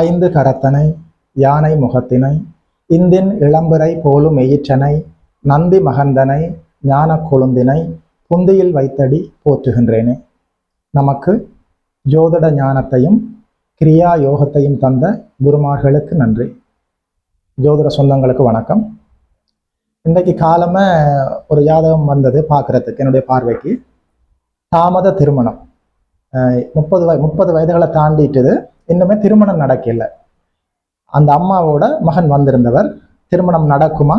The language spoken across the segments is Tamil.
ஐந்து கரத்தனை யானை முகத்தினை இந்தின் இளம்பிறை போலும் எயிற்றனை நந்தி மகந்தனை ஞான கொழுந்தினை புந்தியில் வைத்தடி போற்றுகின்றேனே. நமக்கு ஜோதிட ஞானத்தையும் கிரியா யோகத்தையும் தந்த குருமார்களுக்கு நன்றி. ஜோதிட சொந்தங்களுக்கு வணக்கம். இன்றைக்கு காலமே ஒரு ஜாதகம் வந்தது பார்க்குறதுக்கு என்னுடைய பார்வைக்கு. தாமத திருமணம். முப்பது வய முப்பது வயதுகளை தாண்டிட்டுது. இன்னுமே திருமணம் நடக்கல. அந்த அம்மாவோட மகன் வந்திருந்தவர் திருமணம் நடக்குமா?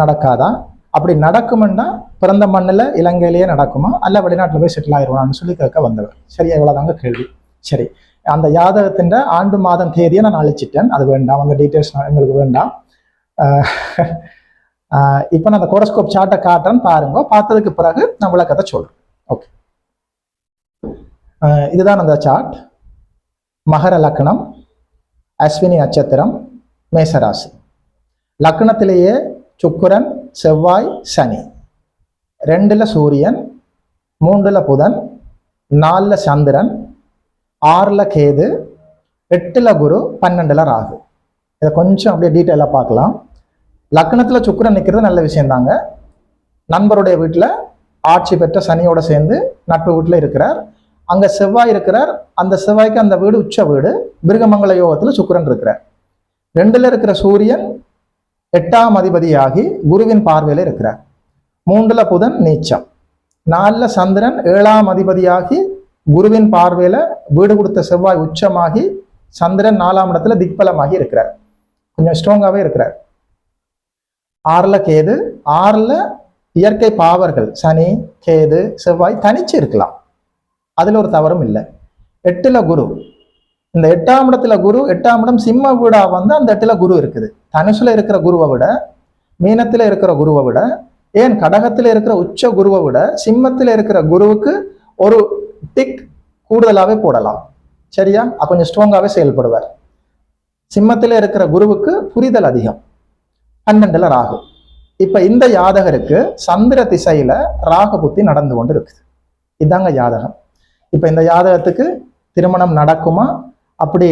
நடக்காதா? அப்படி நடக்குமென்னா பிறந்த மண்ணில் இலங்கையிலேயே நடக்குமா? அல்ல வெளிநாட்டில் போய் செட்டில் ஆயிடுவான்னு சொல்லி கேட்க வந்தவர். சரியா இவ்வளோதாங்க கேள்வி. சரி அந்த யாதகத்தின் ஆண்டு மாதம் தேதியை நான் அழிச்சிட்டேன். அது வேண்டாம் அந்த டீட்டெயில்ஸ் எங்களுக்கு வேண்டாம். இப்போ நான் அந்த கோரஸ்கோப் சார்ட்டை காட்டுறேன்னு பாருங்க. பார்த்ததுக்கு பிறகு நான் விளக்கத்தை சொல்கிறேன் ஓகே இதுதான் அந்த சார்ட் மகர லக்னம் அஸ்வினி நட்சத்திரம் மேசராசி. லக்னத்திலேயே சுக்கிரன் செவ்வாய் சனி. ரெண்டில் சூரியன் மூன்றில் புதன் நாலில் சந்திரன் ஆறில் கேது எட்டில் குரு பன்னெண்டில் ராகு. இதை கொஞ்சம் அப்படியே டீட்டெயிலாக பார்க்கலாம். லக்னத்தில் சுக்கிரன் நிற்கிறது நல்ல விஷயந்தாங்க நண்பருடைய வீட்டில் ஆட்சி பெற்ற சனியோட சேர்ந்து நட்பு வீட்டில் இருக்கிறார். அங்கே செவ்வாய் இருக்கிறார். அந்த செவ்வாய்க்கு அந்த வீடு உச்ச வீடு. மிருகமங்கல யோகத்தில் சுக்கரன் இருக்கிறார். ரெண்டுல இருக்கிற சூரியன் எட்டாம் அதிபதியாகி குருவின் பார்வையில் இருக்கிறார். மூன்றுல புதன் நீச்சம். நாலுல சந்திரன் ஏழாம் அதிபதியாகி குருவின் பார்வையில வீடு கொடுத்த செவ்வாய் உச்சமாகி சந்திரன் நாலாம் இடத்துல திக்பலமாகி இருக்கிறார். கொஞ்சம் ஸ்ட்ராங்காவே இருக்கிறார். ஆறுல கேது ஆறுல இயற்கை பாவர்கள் சனி கேது செவ்வாய் தனிச்சு இருக்கலாம். அதில் ஒரு தவறும் இல்லை. எட்டுல குரு. இந்த எட்டாம் இடத்துல குரு எட்டாம் இடம் சிம்ம வீடா வந்து அந்த இடத்துல குரு இருக்குது. தனுசுல இருக்கிற குருவை விட மீனத்துல இருக்கிற குருவை விட ஏன் கடகத்துல இருக்கிற உச்ச குருவை விட சிம்மத்துல இருக்கிற குருவுக்கு ஒரு டிக் கூடுதலாகவே போடலாம். சரியா? கொஞ்சம் ஸ்ட்ராங்காகவே செயல்படுவார். சிம்மத்தில் இருக்கிற குருவுக்கு புரிதல் அதிகம். பன்னெண்டுல ராகு. இப்போ இந்த யாதகருக்கு சந்திர திசையில ராகு புத்தி நடந்து கொண்டு இருக்குது. இதாங்க யாதகம். இப்போ இந்த ஜாதகத்துக்கு திருமணம் நடக்குமா? அப்படி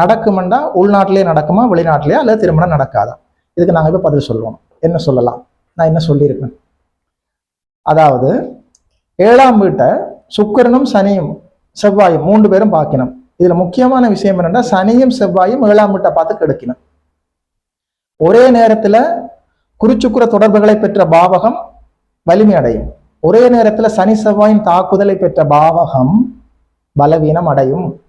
நடக்குமெண்டா உள்நாட்டிலே நடக்குமா வெளிநாட்டிலேயே அல்லது திருமணம் நடக்காதா? இதுக்கு நாங்கள் இப்போ பதில் சொல்லுவோம். என்ன சொல்லலாம்? நான் என்ன சொல்லியிருக்கேன்? அதாவது ஏழாம் வீட்டை சுக்கரனும் சனியும் செவ்வாயும் மூன்று பேரும் பார்க்கணும். இதில் முக்கியமான விஷயம் என்னென்னா சனியும் செவ்வாயும் ஏழாம் வீட்டை பார்த்து கெடுக்கணும். ஒரே நேரத்தில் குருச்சுக்குர தொடர்புகளை பெற்ற பாவகம் வலிமை அடையும். ஒரே நேரத்துல சனி செவ்வாயின் தாக்குதலை பெற்ற பாவகம் பலவீனம் அடையும்.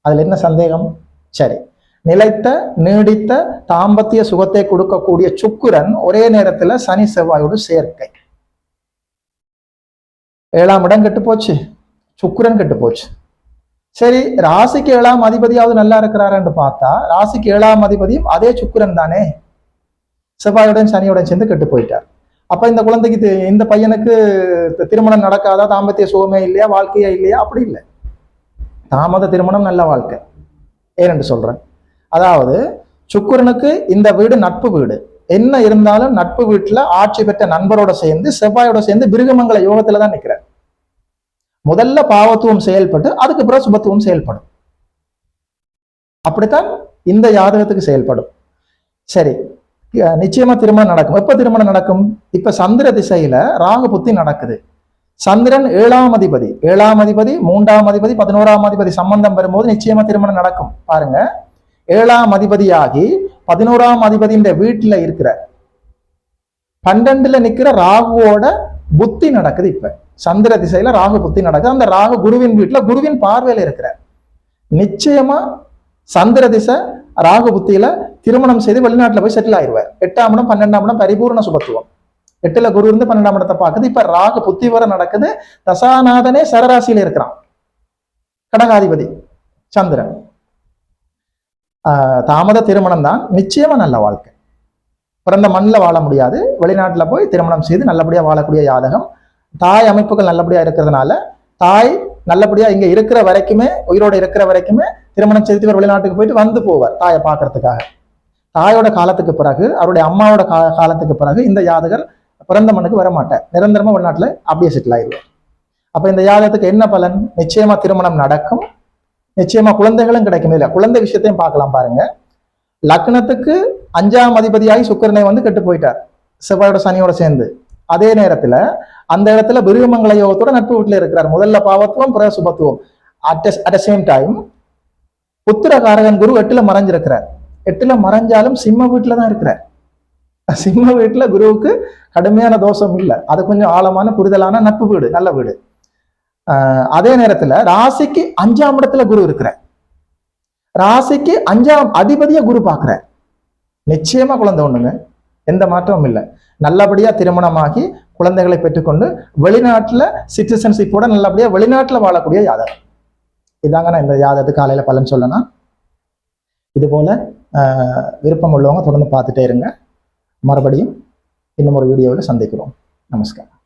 அதுல என்ன சந்தேகம்? சரி. நிலைத்த நீடித்த தாம்பத்திய சுகத்தை கொடுக்கக்கூடிய சுக்குரன் ஒரே நேரத்துல சனி செவ்வாயோடு சேர்க்கை. ஏழாம் இடம் கெட்டு போச்சு. சுக்குரன் கெட்டு போச்சு. சரி ராசிக்கு ஏழாம் அதிபதியாவது நல்லா இருக்கிறாருன்னு பார்த்தா ராசிக்கு ஏழாம் அதிபதியும் அதே சுக்குரன் தானே. செவ்வாயுடன் சனியுடன் சேர்ந்து கெட்டு போயிட்டார். அப்ப இந்த குழந்தைக்கு இந்த பையனுக்கு திருமணம் நடக்காதா? தாம்பத்திய சுகமே இல்லையா? வாழ்க்கையா இல்லையா? அப்படி இல்லை. தாமத திருமணம் நல்ல வாழ்க்கை. ஏனென்று சொல்றேன். அதாவது சுக்கரனுக்கு இந்த வீடு நட்பு வீடு. என்ன இருந்தாலும் நட்பு வீட்டுல ஆட்சி பெற்ற நண்பரோட சேர்ந்து செவ்வாயோட சேர்ந்து பிருகமங்கல யோகத்துல தான் நிற்கிறார் முதல்ல பாவத்துவம் செயல்பட்டு அதுக்கு பிறகு சுபத்துவம் செயல்படும். அப்படித்தான் இந்த ஜாதகத்துக்கு செயல்படும். சரி நிச்சயமா திருமணம் நடக்கும். எப்ப திருமணம் நடக்கும்? இப்ப சந்திர திசையில ராகு புத்தி நடக்குது. சந்திரன் ஏழாம் அதிபதி. ஏழாம் அதிபதி மூன்றாம் அதிபதி பதினோராம் அதிபதி சம்பந்தம் வரும்போது நிச்சயமா திருமணம் நடக்கும். பாருங்க. ஏழாம் அதிபதியாகி பதினோராம் அதிபதியின் வீட்டுல இருக்கிற பன்னெண்டுல நிக்கிற ராகுவோட புத்தி நடக்குது இப்ப. சந்திர திசையில ராகு புத்தி நடக்குது. அந்த ராகு குருவின் வீட்டுல குருவின் பார்வையில இருக்கிற நிச்சயமா சந்திர திசை ராகு புத்தியில திருமணம் செய்து வெளிநாட்டுல போய் செட்டில் ஆயிடுவார் எட்டாம் இடம் பன்னெண்டாம் இடம் பரிபூர்ண சுபத்துவம். எட்டுல குரு இருந்து பன்னெண்டாம் இடத்தை பார்க்குது. இப்ப ராகு புத்தி வர நடக்குது. தசாநாதனே சரராசியில இருக்கிறான். கடகாதிபதி சந்திரன். ஆஹ் தாமத திருமணம் தான். நிச்சயமா நல்ல வாழ்க்கை. பிறந்த மண்ணில் வாழ முடியாது. வெளிநாட்டுல போய் திருமணம் செய்து நல்லபடியா வாழக்கூடிய ஜாதகம். தாய் அமைப்புகள் நல்லபடியா இருக்கிறதுனால தாய் நல்லபடியா இங்க இருக்கிற வரைக்குமே உயிரோட இருக்கிற வரைக்குமே திருமணம் செய்து இவர் வெளிநாட்டுக்கு போயிட்டு வந்து போவார் தாயை பார்க்கறதுக்காக. தாயோட காலத்துக்கு பிறகு அவருடைய அம்மாவோட கா காலத்துக்கு பிறகு இந்த ஜாதகர் பிறந்த மண்ணுக்கு வர மாட்டார் நிரந்தரமா வெளிநாட்டுல அப்படியே செட்டில் ஆயிடுவார். அப்ப இந்த ஜாதகத்துக்கு என்ன பலன்? நிச்சயமா திருமணம் நடக்கும். நிச்சயமா குழந்தைகளும் கிடைக்கும். இல்ல குழந்தை விஷயத்தையும் பார்க்கலாம் பாருங்க. லக்னத்துக்கு அஞ்சாம் அதிபதியாகி சுக்கரனை வந்து கெட்டு போயிட்டார். செவ்வாயோட சனியோட சேர்ந்து. அதே நேரத்துல அந்த இடத்துல பிருகமங்கல யோகத்தோட நட்பு வீட்டுல இருக்கிறார். முதல்ல பாவத்துவம் பிற சுபத்துவம். அட் அட் சேம் டைம் புத்திரகாரகன் குரு எட்டுல மறைஞ்சிருக்கிறார். எட்டுல மறைஞ்சாலும் சிம்ம வீட்டுல தான் இருக்கிறார். சிம்ம வீட்டுல குருவுக்கு கடுமையான தோஷம் இல்லை. அது கொஞ்சம் ஆழமான புரிதலான நட்பு வீடு நல்ல வீடு. ஆஹ் அதே நேரத்துல ராசிக்கு அஞ்சாம் இடத்துல குரு இருக்கிறார். ராசிக்கு அஞ்சாம் அதிபதியா குரு பார்க்கிறார். நிச்சயமா குழந்தை ஒண்ணுங்க. எந்த மாற்றமும் இல்லை. நல்லபடியா திருமணமாகி குழந்தைகளை பெற்றுக்கொண்டு வெளிநாட்டுல சிட்டிசன்ஷிப்போட நல்லபடியா வெளிநாட்டுல வாழக்கூடிய ஜாதகம் இதாங்க நான் இந்த ஜாதகத்துக்கு காலையில் பலன் சொல்லணும் இது போல் விருப்பம் உள்ளவங்க தொடர்ந்து பார்த்துட்டே இருங்க. மறுபடியும் இன்னும் ஒரு வீடியோவில் சந்திக்கிறோம். நமஸ்காரம்.